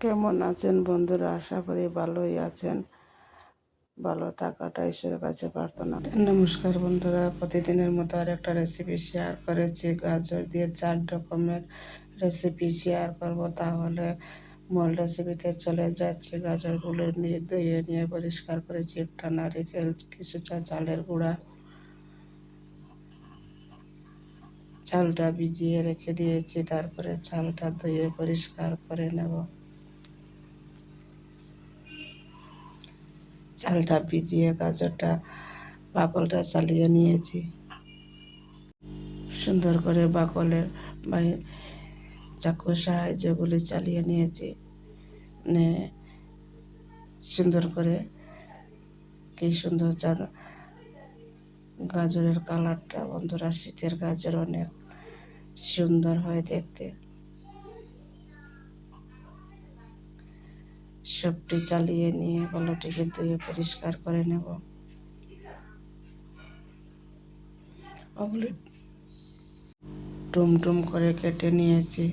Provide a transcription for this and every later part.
কেমন আছেন বন্ধুরা? আশা করি ভালোই আছেন। ভালো টাকাটা ঈশ্বরের কাছে প্রার্থনা। নমস্কার বন্ধুরা। প্রতিদিনের মতো আর একটা রেসিপি শেয়ার করেছি। গাজর দিয়ে চার রকমের রেসিপি শেয়ার করব। তাহলে মূল রেসিপিতে চলে যাচ্ছি। গাজরগুলো নিয়ে ধুয়ে নিয়ে পরিষ্কার করেছি। একটা নারিকেল কিছুটা চালের গুঁড়া। চালটা ভিজিয়ে রেখে দিয়েছি। তারপরে চালটা ধুয়ে পরিষ্কার করে নেব। চালটা ভিজিয়ে গাজরটা, বাকলটা চালিয়ে নিয়েছি। সুন্দর করে বাকলের চাকুর সাহায্যে গুলি চালিয়ে নিয়েছি, নে, সুন্দর করে কি সুন্দর গাজরের কালারটা বন্ধুরা শীতের গাজর অনেক সুন্দর হয় দেখতে। সবটি চালিয়ে নিয়ে কলটিকে ধুয়ে পরিষ্কার করে নেব। টুম টুম করে কেটে নিয়েছি।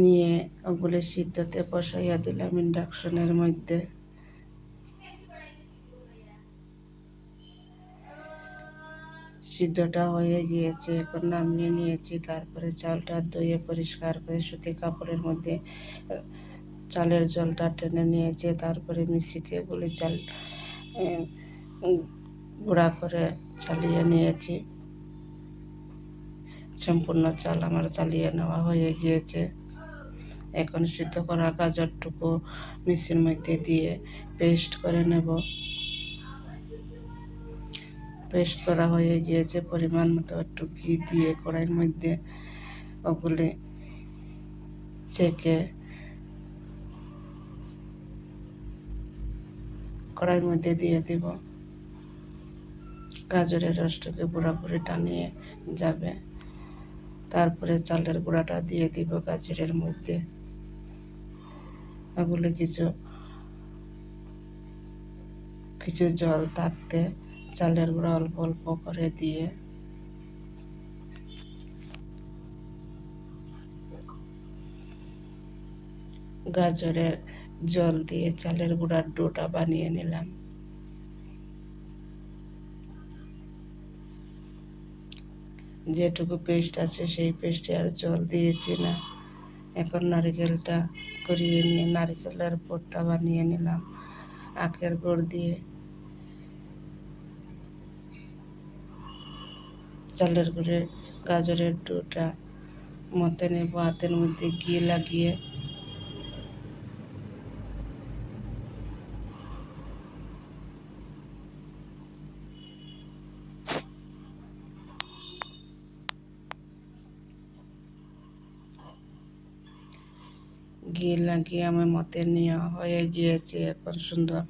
নিয়ে ওগুলি সিদ্ধতে বসাইয়া দিলাম ইন্ডাকশনের মধ্যে। সিদ্ধটা হয়ে গিয়েছে, এখন নামিয়ে নিয়েছি। তারপরে চালটা ধুয়ে পরিষ্কার করে সুতি কাপড়ের মধ্যে, চালের জলটা টেনে নিয়েছে। তারপরে মিষ্টিতে গুলি চাল গুঁড়া করে চালিয়ে নিয়েছি। সম্পূর্ণ চাল আমার চালিয়ে নেওয়া হয়ে গিয়েছে। এখন সিদ্ধ করা গাজরটুকু মিষ্টির মধ্যে দিয়ে পেস্ট করে নেব। পেস্ট করা হয়ে গিয়েছে, পরিমাণ মতো একটু ঘি দিয়ে কড়াইয়ের মধ্যে ওগুলি চেকে কড়াইয়ের মধ্যে দিয়ে দিব। গাজরের রসটাকে পুরোপুরি টানিয়ে যাবে। তারপরে চালের গুঁড়াটা দিয়ে দিব গাজরের মধ্যে। ওগুলি কিছু কিছু জল থাকতে চালের গুঁড়া অল্প অল্প করে দিয়ে গাজরের জল দিয়ে চালের গুঁড়ার ডোটা বানিয়ে নিলাম। যেটুকু পেস্ট আছে সেই পেস্টে আর জল দিয়েছি না। এখন নারিকেলটা করিয়ে নিয়ে, নারিকেলের পোটটা বানিয়ে নিলাম। আখের গুড় দিয়ে চালের গুঁড়ে, গাজরের ডোটা মতে নেব, হাতের মধ্যে ঘি লাগিয়ে। ঘি লাগিয়ে আমার মতে নেওয়া হয়ে গিয়েছে। এখন সুন্দর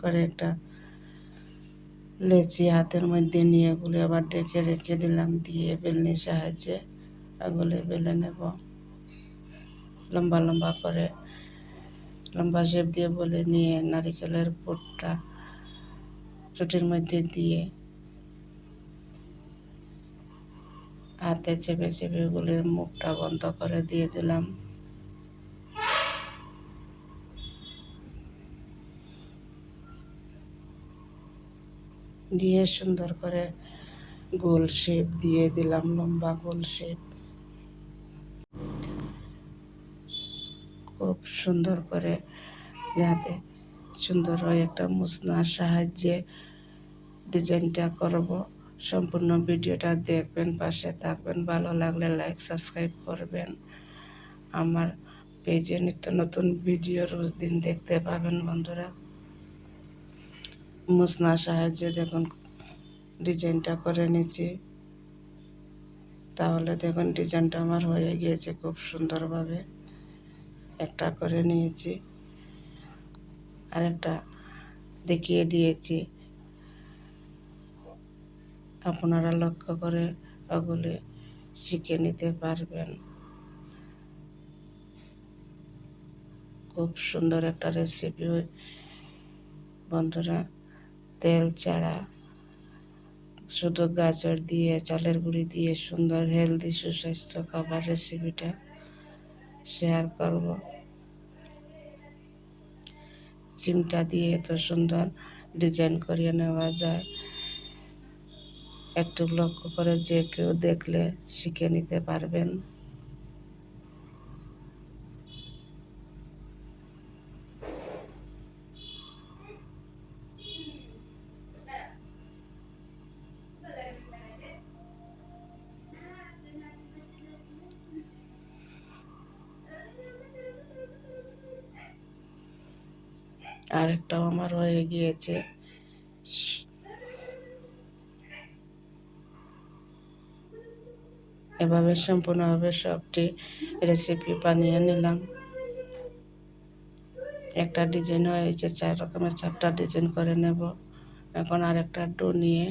করে একটা লেচি হাতের মধ্যে নিয়ে এগুলো আবার ডেকে রেখে দিলাম, দিয়ে বেলনির সাহায্যে এগুলো বেলে নেব। লম্বা লম্বা করে লম্বা শেপ দিয়ে বলে নিয়ে নারিকেলের পুরটা রুটির মধ্যে দিয়ে হাতে চেপে চেপে ওগুলির মুখটা বন্ধ করে দিয়ে দিলাম। দিয়ে সুন্দর করে গোল শেপ দিয়ে দিলাম, লম্বা গোল শেপ। খুব সুন্দর করে যাতে সুন্দর হয় একটা মুসনার সাহায্যে ডিজাইনটা করব। সম্পূর্ণ ভিডিওটা দেখবেন, পাশে থাকবেন। ভালো লাগলে লাইক, সাবস্ক্রাইব করবেন। আমার পেজে নিত্য নতুন ভিডিও রোজ দিন দেখতে পাবেন বন্ধুরা। মুসনার সাহায্যে দেখুন ডিজাইনটা করে নিচ্ছি তাহলে দেখুন ডিজাইনটা আমার হয়ে গিয়েছে খুব সুন্দরভাবে। একটা করে নিয়েছি আর একটা দেখিয়ে দিয়েছি। আপনারা লক্ষ্য করে ওগুলি শিখে নিতে পারবেন। খুব সুন্দর একটা রেসিপি বন্ধুরা। তেল ছাড়া শুধু গাজর দিয়ে, চালের গুঁড়ি দিয়ে সুন্দর হেলদি সুস্বাস্থ্য খাবার রেসিপিটা শেয়ার করব। চিমটা দিয়ে এত সুন্দর ডিজাইন করিয়ে নেওয়া যায়। একটু লক্ষ্য করে যে কেউ দেখলে শিখে নিতে পারবেন। আরেকটাও আমার হয়ে গিয়েছে। এভাবে সম্পূর্ণভাবে সবটি রেসিপি বানিয়ে নিলাম। একটা ডিজাইন হয়েছে, চার রকমের চারটা ডিজাইন করে নেব। এখন আরেকটা ডো নিয়ে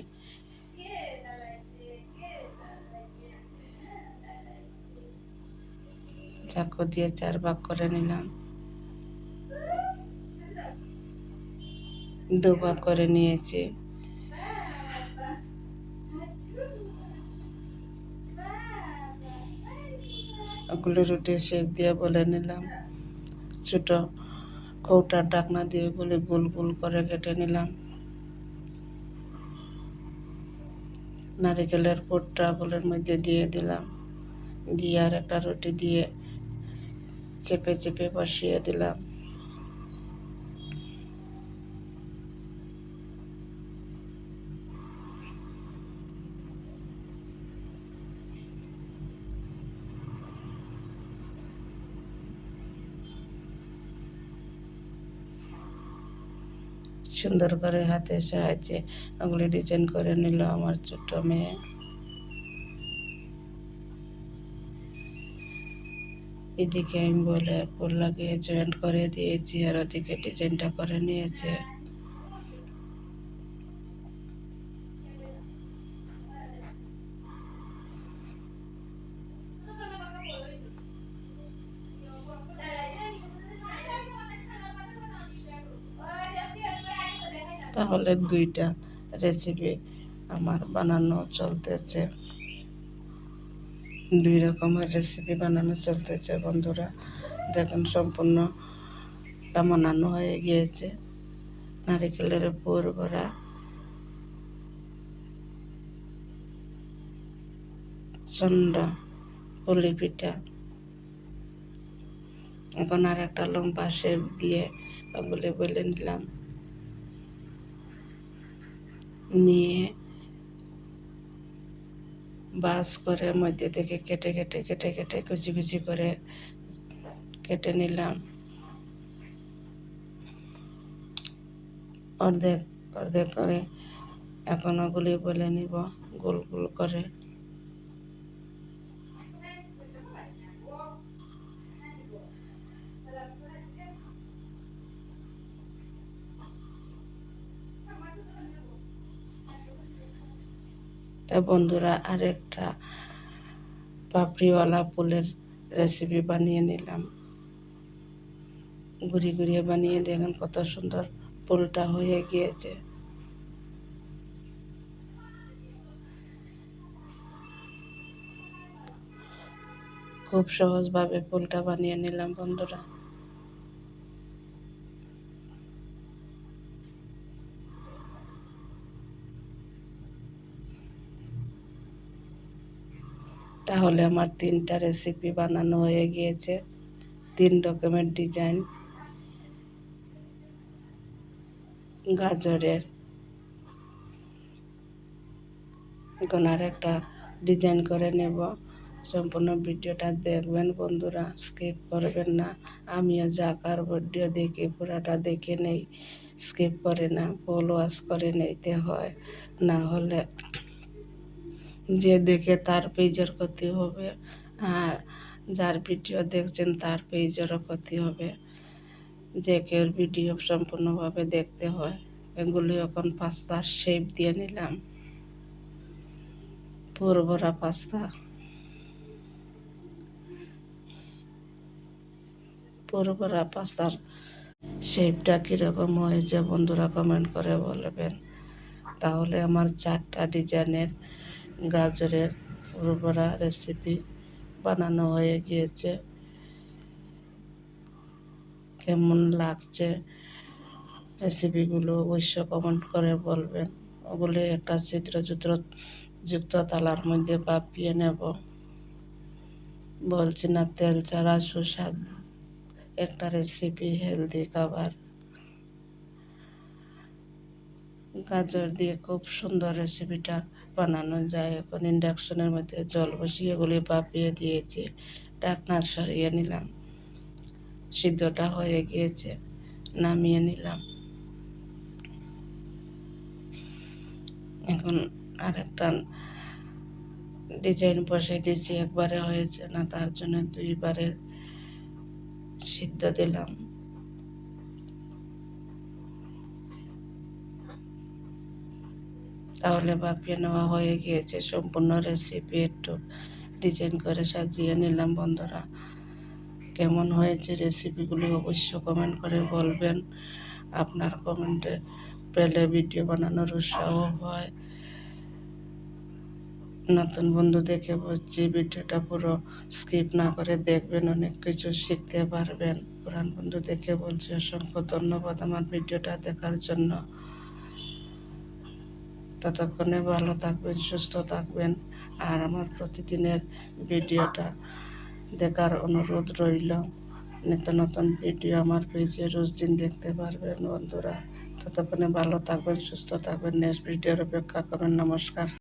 চাকু দিয়ে চার ভাগ করে নিলাম। দু ভাগ করে নিয়েছি। ওগুলো রুটি শেপ দিয়ে বলে নিলাম। ছোটো কৌটার ডাকনা দিয়ে বলে গোল গোল করে কেটে নিলাম। নারিকেলের পুরটা গুলোর মধ্যে দিয়ে দিলাম। দিয়ে আর একটা রুটি দিয়ে চেপে চেপে বসিয়ে দিলাম। সুন্দর করে হাতের সাহায্যে ওগুলি ডিজাইন করে নিল আমার ছোট্ট মেয়ে। এদিকে আমি বলে লাগিয়ে জয়েন্ট করে দিয়েছি আর ওদিকে ডিজাইনটা করে নিয়েছে। তাহলে দুইটা রেসিপি আমার বানানো চলতেছে। দুই রকমের রেসিপি বানানো চলতেছে, বন্ধুরা। দেখুন সম্পূর্ণ বানানো হয়ে গিয়েছে। নারিকেলের পুর ভরা। চন্ডা পুলি পিঠা এখন আর একটা লম্বা শেপ দিয়ে বলে বলে নিলাম। নিয়ে বাস করে মধ্যে থেকে কেটে কেটে কেটে কেটে, কুচি কুচি করে কেটে নিলাম। অর্ধেক অর্ধেক করে এখন ওগুলি বলে নিব, গোল গোল করে। বন্ধুরা আরেকটা পাপড়িওয়ালা ফুলের রেসিপি বানিয়ে নিলাম। ঘুরিয়ে ঘুরিয়ে বানিয়ে দেখেন কত সুন্দর ফুলটা হয়ে গিয়েছে। খুব সহজভাবে ফুলটা বানিয়ে নিলাম বন্ধুরা। তাহলে আমার তিনটা রেসিপি বানানো হয়ে গিয়েছে। তিন রকমের ডিজাইন গাজরের। এখন আর একটা ডিজাইন করে নেব। সম্পূর্ণ ভিডিওটা দেখবেন বন্ধুরা স্কিপ করবেন না। আমিও যা কার ভিডিও দেখি, পুরাটা দেখে নেই। স্কিপ করে না ফল ওয়াশ করে নিতে হয়। না হলে যে দেখে তার পেজের ক্ষতি হবে, আর যার ভিডিও দেখছেন তার পেজেরও ক্ষতি হবে। যে কেউ ভিডিও সম্পূর্ণভাবে দেখতে হয়, এগুলি এখন পাস্তার শেপ দিয়ে নিলাম। পুরভরা পাস্তা। পুরভরা পাস্তার শেপটা কীরকম হয়েছে, বন্ধুরা কমেন্ট করে বলবেন। তাহলে আমার চারটা ডিজাইনের গাজরের পুরোভরা রেসিপি বানানো হয়ে গিয়েছে। কেমন লাগছে রেসিপিগুলো অবশ্য কমেন্ট করে বলবেন। ওগুলি একটা চিত্র চিত্র যুক্ত তালার মধ্যে পাপিয়ে নেব। বলছি না, তেল ছাড়া সুস্বাদ একটা রেসিপি হেলদি খাবার। গাজর দিয়ে খুব সুন্দর রেসিপিটা বানানো যায় এখন ইন্ডাকশনের মধ্যে জল বসিয়ে এগুলি পাপিয়ে দিয়েছি ডাকনার সরিয়ে নিলাম। সিদ্ধটা হয়ে গিয়েছে, নামিয়ে নিলাম। এখন আরেকটা ডিজাইন বসে দিয়েছি, একবারে হয়েছে না, তার জন্য দুইবারে সিদ্ধ দিলাম। তাহলে বাপিয়ে নেওয়া হয়ে গিয়েছে। সম্পূর্ণ রেসিপি একটু ডিজাইন করে সাজিয়ে নিলাম বন্ধুরা। কেমন হয়েছে রেসিপিগুলি অবশ্য কমেন্ট করে বলবেন। আপনার কমেন্টে পেলে ভিডিও বানানোর উৎসাহ হয়। নতুন বন্ধু দেখে বলছি ভিডিওটা পুরো স্কিপ না করে দেখবেন, অনেক কিছু শিখতে পারবেন। পুরান বন্ধু দেখে বলছি অসংখ্য ধন্যবাদ আমার ভিডিওটা দেখার জন্য। ততক্ষণে ভালো থাকবেন, সুস্থ থাকবেন। আর আমার প্রতিদিনের ভিডিওটা দেখার অনুরোধ রইল। নিত্য নতুন ভিডিও আমার পেজে রোজ দিন দেখতে পারবেন বন্ধুরা। ততক্ষণে ভালো থাকবেন, সুস্থ থাকবেন। নেক্সট ভিডিওর অপেক্ষা করবেন নমস্কার।